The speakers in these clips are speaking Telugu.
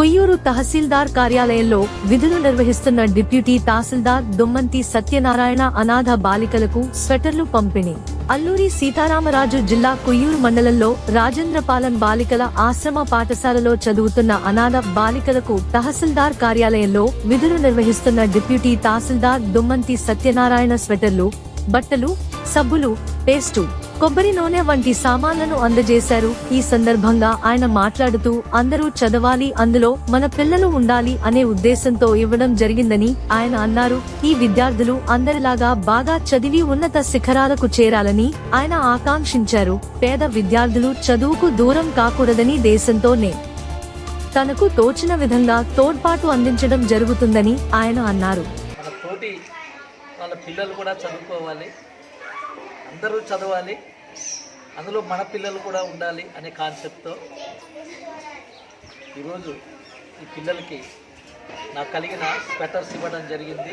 కొయ్యూరు తహసీల్దార్ కార్యాలయంలో విధులు నిర్వహిస్తున్న డిప్యూటీ తహసీల్దార్ దుమ్మంతి సత్యనారాయణ అనాథ బాలికలకు స్వెటర్లు పంపిణీ. అల్లూరి సీతారామరాజు జిల్లా కొయ్యూరు మండలంలో రాజేంద్రపాలెం బాలికల ఆశ్రమ పాఠశాలలో చదువుతున్న అనాథ బాలికలకు తహసీల్దార్ కార్యాలయంలో విధులు నిర్వహిస్తున్న డిప్యూటీ తహసీల్దార్ దుమ్మంతి సత్యనారాయణ స్వెటర్లు బట్టలు సబ్బులు పేస్టు కొబ్బరి నూనె వంటి సామాన్లను అందజేశారు. ఈ సందర్భంగా ఆయన మాట్లాడుతూ అందరూ చదవాలి అందులో మన పిల్లలు ఉండాలి అనే ఉద్దేశంతో ఇవ్వడం జరిగిందని ఆయన అన్నారు. ఈ విద్యార్థులు అందరిలాగా బాగా చదివి ఉన్నత శిఖరాలకు చేరాలని ఆయన ఆకాంక్షించారు. పేద విద్యార్థులు చదువుకు దూరం కాకూడదని దేశంతోనే తనకు తోచిన విధంగా తోడ్పాటు అందించడం జరుగుతుందని ఆయన అన్నారు. వాళ్ళ పిల్లలు కూడా చదువుకోవాలి. అందరూ చదవాలి. అందులో మన పిల్లలు కూడా ఉండాలి అనే కాన్సెప్ట్తో ఈరోజు ఈ పిల్లలకి నాకు కలిగిన స్వెటర్స్ ఇవ్వడం జరిగింది.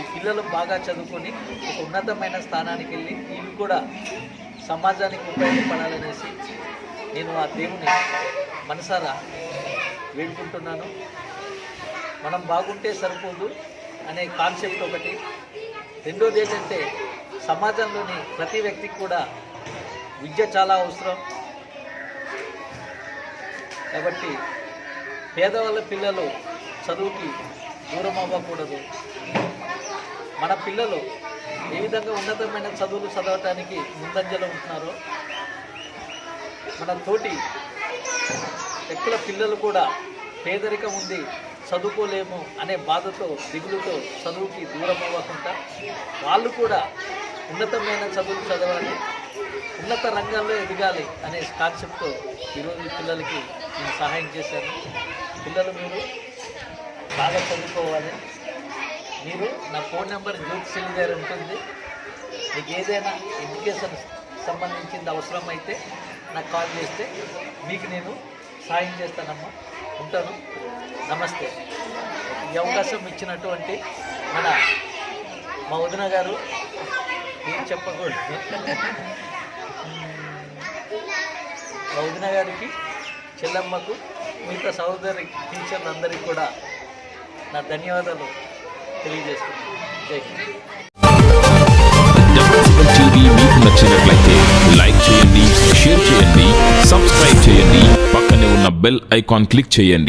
ఈ పిల్లలు బాగా చదువుకొని ఒక ఉన్నతమైన స్థానానికి వెళ్ళి ఇవి కూడా సమాజానికి ఉపయోగపడాలనేసి నేను ఆ దేవుని మనసారా వేడుకుంటున్నాను. మనం బాగుంటే సరిపోదు అనే కాన్సెప్ట్ ఒకటి. రెండోది ఏంటంటే సమాజంలోని ప్రతి వ్యక్తికి కూడా విద్య చాలా అవసరం. కాబట్టి పేదవాళ్ళ పిల్లలు చదువుకి దూరం అవ్వకూడదు. మన పిల్లలు ఏ విధంగా ఉన్నతమైన చదువులు చదవటానికి ముందంజలో ఉంటున్నారో మన తోటి వ్యక్తుల పిల్లలు కూడా పేదరికం ఉంది చదువుకోలేము అనే బాధతో దిగులుతో చదువుకి దూరం అవ్వకుండా వాళ్ళు కూడా ఉన్నతమైన చదువులు చదవాలి ఉన్నత రంగాల్లో ఎదగాలి అనే కాన్సెప్ట్తో ఈరోజు ఈ పిల్లలకి నేను సహాయం చేశాను. పిల్లలు మీరు బాగా చదువుకోవాలి. మీరు నా ఫోన్ నెంబర్ జ్యోతిశైలి గారు ఉంటుంది. మీకు ఏదైనా ఎడ్యుకేషన్ సంబంధించింది అవసరమైతే నాకు కాల్ చేస్తే మీకు నేను సాయం చేస్తానమ్మా. ఉంటాను. నమస్తే. ఈ అవకాశం ఇచ్చినటువంటి మన మా వదిన గారు ఏం చెప్పకూడదు. వదిన గారికి చెల్లమ్మకు మిగతా సహోదరి టీచర్లందరికీ కూడా నా ధన్యవాదాలు తెలియజేస్తున్నాను. జై టీవీ మీకు నచ్చినట్లయితే లైక్ చేయండి షేర్ చేయండి సబ్స్క్రైబ్ చేయండి పక్కనే ఉన్న బెల్ ఐకాన్ క్లిక్ చేయండి.